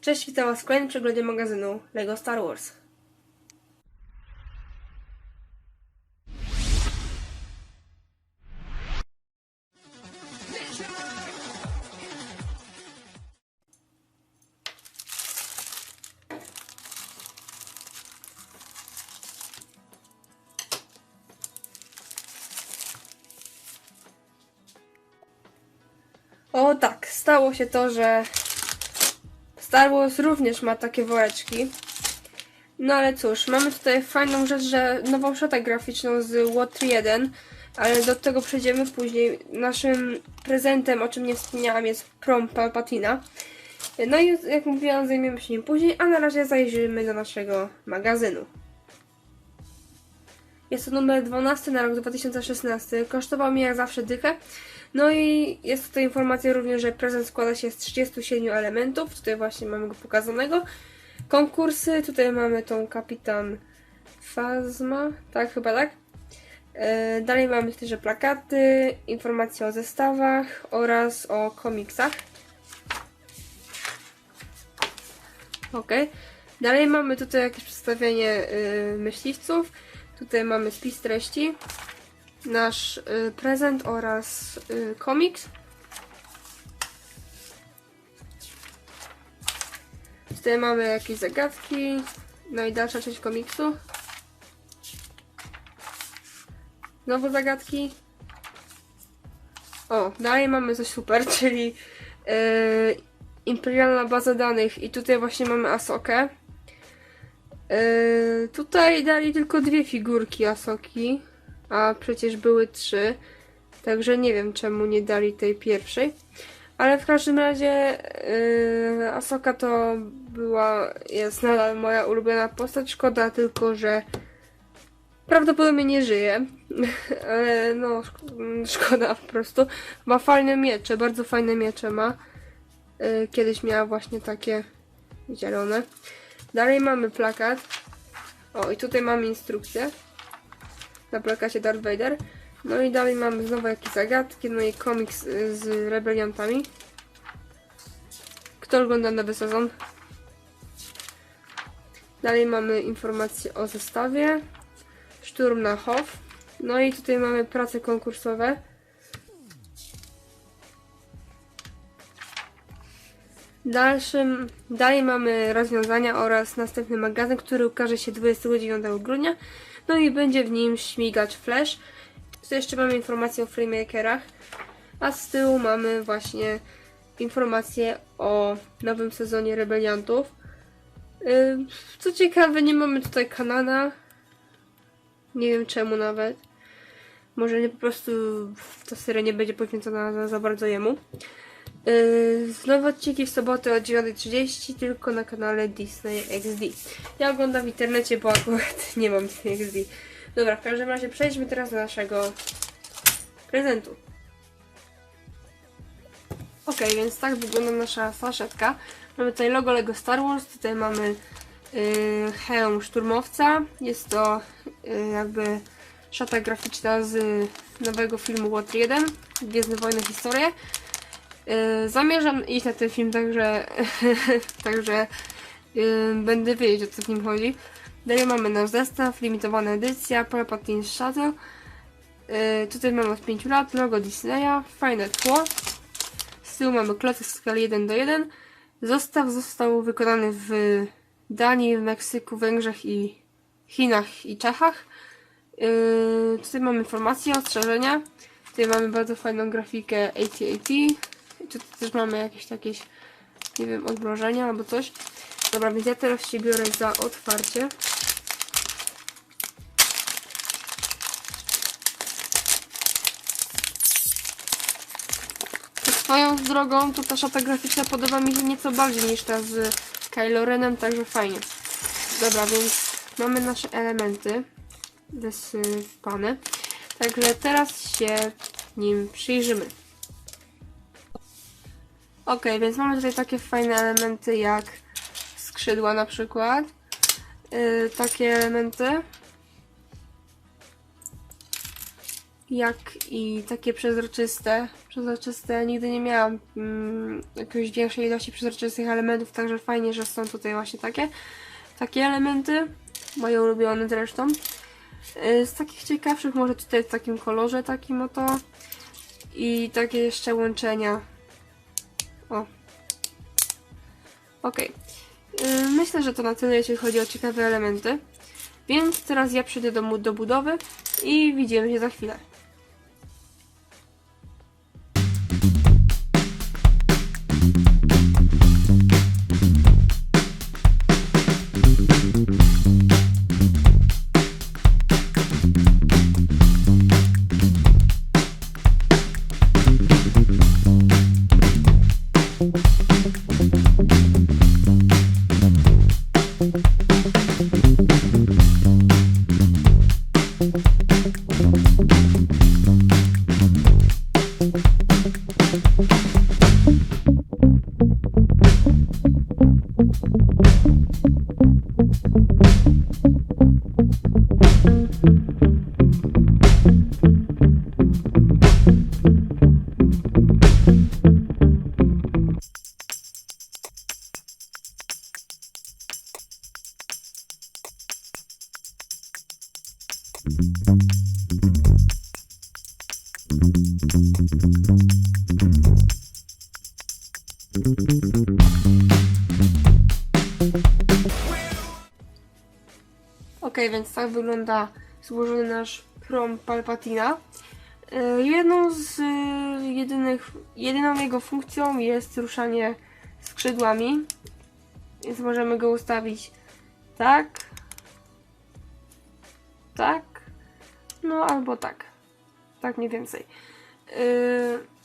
Cześć, witam Was w kolejnym przeglądzie magazynu LEGO Star Wars. O tak, stało się to, że Star Wars również ma takie woreczki. No ale cóż, mamy tutaj fajną rzecz, że nową szatę graficzną z Water 1, ale do tego przejdziemy później. Naszym prezentem, o czym nie wspomniałam, jest prom Palpatina. No i jak mówiłam, zajmiemy się nim później, a na razie zajrzymy do naszego magazynu. Jest to numer 12 na rok 2016. Kosztował mi jak zawsze dychę. No i jest tutaj informacja również, że prezent składa się z 37 elementów. Tutaj właśnie mamy go pokazanego. Konkursy, tutaj mamy tą kapitan Fazma, tak chyba tak. E, Dalej mamy też plakaty, informacje o zestawach oraz o komiksach. Ok. Dalej mamy tutaj jakieś przedstawienie y, myśliwców. Tutaj mamy spis treści, nasz y, prezent oraz y, komiks. Tutaj mamy jakieś zagadki, no i dalsza część komiksu. Znowu zagadki. O, dalej mamy coś super, czyli yy, imperialna baza danych i tutaj właśnie mamy Asokę. Yy, tutaj dali tylko dwie figurki Asoki, a przecież były trzy, także nie wiem czemu nie dali tej pierwszej. Ale w każdym razie yy, Asoka to była, jest nadal moja ulubiona postać. Szkoda tylko, że prawdopodobnie nie żyje. Ale no, szk- szkoda po prostu. Ma fajne miecze, bardzo fajne miecze ma. Yy, kiedyś miała właśnie takie zielone. Dalej mamy plakat. O, i tutaj mamy instrukcję. Na plakacie Darth Vader. No i dalej mamy znowu jakieś zagadki, no i komiks y, z rebeliantami. Kto ogląda nowy sezon? Dalej mamy informacje o zestawie. Szturm na Hof. No i tutaj mamy prace konkursowe. Dalszym, dalej mamy rozwiązania oraz następny magazyn, który ukaże się 29 grudnia. No i będzie w nim śmigacz Flash. Tu jeszcze mamy informacje o Freemakerach, a z tyłu mamy właśnie informacje o nowym sezonie Rebeliantów. Yy, Co ciekawe, nie mamy tutaj Kanana. Nie wiem czemu nawet. Może nie po prostu ta seria nie będzie poświęcona za, za bardzo jemu. Yy, Nowe odcinki w sobotę o 9.30 tylko na kanale Disney XD. Ja oglądam w internecie, bo akurat nie mam Disney XD. Dobra, w każdym razie przejdźmy teraz do naszego prezentu. Ok, więc tak wygląda nasza saszetka. Mamy tutaj logo Lego Star Wars, tutaj mamy yy, hełm szturmowca. Jest to yy, jakby szata graficzna z nowego filmu Water 1, Gwiezdne Wojny Historie. Yy, zamierzam iść na ten film, także, także yy, będę wiedzieć o co w nim chodzi. Dalej mamy nasz zestaw, limitowana edycja, Palpatine Shuttle. Yy, tutaj mamy od 5 lat, logo Disneya, fajne tło. Z tyłu mamy klocek w skali 1 do 1. Zestaw został wykonany w Danii, Meksyku, Węgrzech i Chinach i Czechach. Yy, tutaj mamy informacje, ostrzeżenia. Tutaj mamy bardzo fajną grafikę AT-AT. Tutaj też mamy jakieś takie, nie wiem, odmrożenia albo coś. Dobra, więc ja teraz się biorę za otwarcie. Swoją drogą, to ta szata graficzna podoba mi się nieco bardziej niż ta z Kylo Renem, także fajnie. Dobra, więc mamy nasze elementy wysypane. Także teraz się nim przyjrzymy. Ok, więc mamy tutaj takie fajne elementy jak skrzydła na przykład. Yy, takie elementy. jak i takie przezroczyste. Przezroczyste nigdy nie miałam mm, jakiejś większej ilości przezroczystych elementów, także fajnie, że są tutaj właśnie takie. Takie elementy, moje ulubione zresztą. Y, Z takich ciekawszych może tutaj w takim kolorze takim oto. I takie jeszcze łączenia. O. Y, Myślę, że to na tyle, jeśli chodzi o ciekawe elementy. Więc teraz ja przejdę do, do budowy i widzimy się za chwilę. Ok, więc tak wygląda złożony nasz prom Palpatina. E, Jedną z e, jedynych, jedyną jego funkcją jest ruszanie skrzydłami, więc możemy go ustawić tak, tak, no albo tak, tak mniej więcej. E,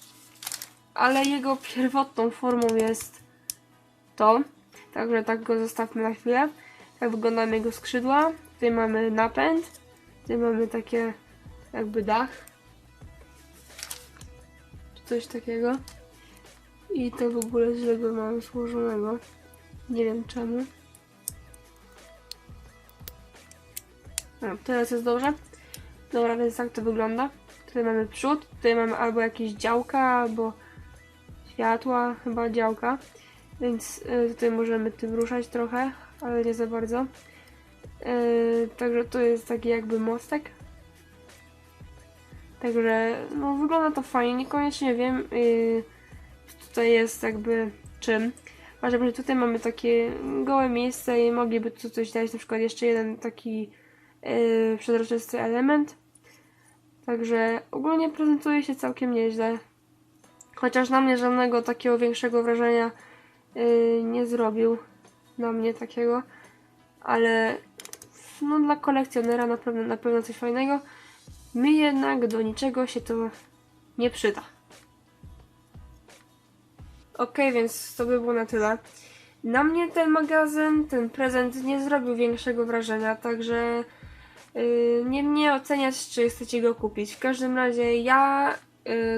Ale jego pierwotną formą jest to, także tak go zostawmy na chwilę. Tak wyglądają jego skrzydła. Tutaj mamy napęd. Tutaj mamy takie jakby dach. Czy coś takiego. I to w ogóle źle go mam złożonego. Nie wiem czemu. Teraz jest dobrze. Dobra, więc tak to wygląda. Tutaj mamy przód, tutaj mamy albo jakieś działka, albo światła, chyba działka. Więc y, tutaj możemy tym ruszać trochę, ale nie za bardzo. Yy, także to jest taki jakby mostek. Także no wygląda to fajnie, niekoniecznie wiem co tutaj jest jakby czym. Uważam, że tutaj mamy takie gołe miejsce i mogliby tu coś dać, na przykład jeszcze jeden taki yy, przezroczysty element. Także ogólnie prezentuje się całkiem nieźle. Chociaż na mnie żadnego takiego większego wrażenia yy, nie zrobił. Na mnie takiego. Ale no dla kolekcjonera na pewno, na pewno coś fajnego. My jednak do niczego się to nie przyda. Ok, więc to by było na tyle. Na mnie ten magazyn, ten prezent nie zrobił większego wrażenia, także yy, nie mnie oceniać, czy chcecie go kupić. W każdym razie ja,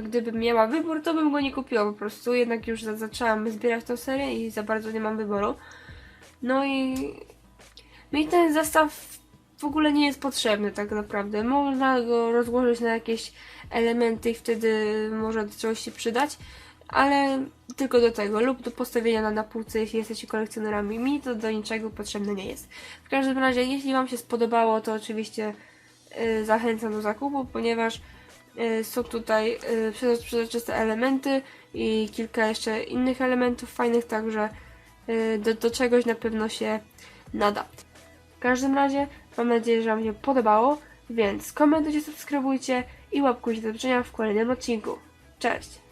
gdybym miała wybór, to bym go nie kupiła po prostu, jednak już za- zaczęłam zbierać tą serię i za bardzo nie mam wyboru. No i mi ten zestaw w ogóle nie jest potrzebny tak naprawdę. Można go rozłożyć na jakieś elementy i wtedy może do czegoś się przydać, ale tylko do tego lub do postawienia na, na półce, jeśli jesteście kolekcjonerami. Mi to do niczego potrzebne nie jest. W każdym razie, jeśli Wam się spodobało, to oczywiście y, zachęcam do zakupu, ponieważ y, są tutaj y, przezro- przezroczyste elementy i kilka jeszcze innych elementów fajnych, także y, do, do czegoś na pewno się nada. W każdym razie mam nadzieję, że Wam się podobało, więc komentujcie, subskrybujcie i łapkujcie do zobaczenia w kolejnym odcinku. Cześć!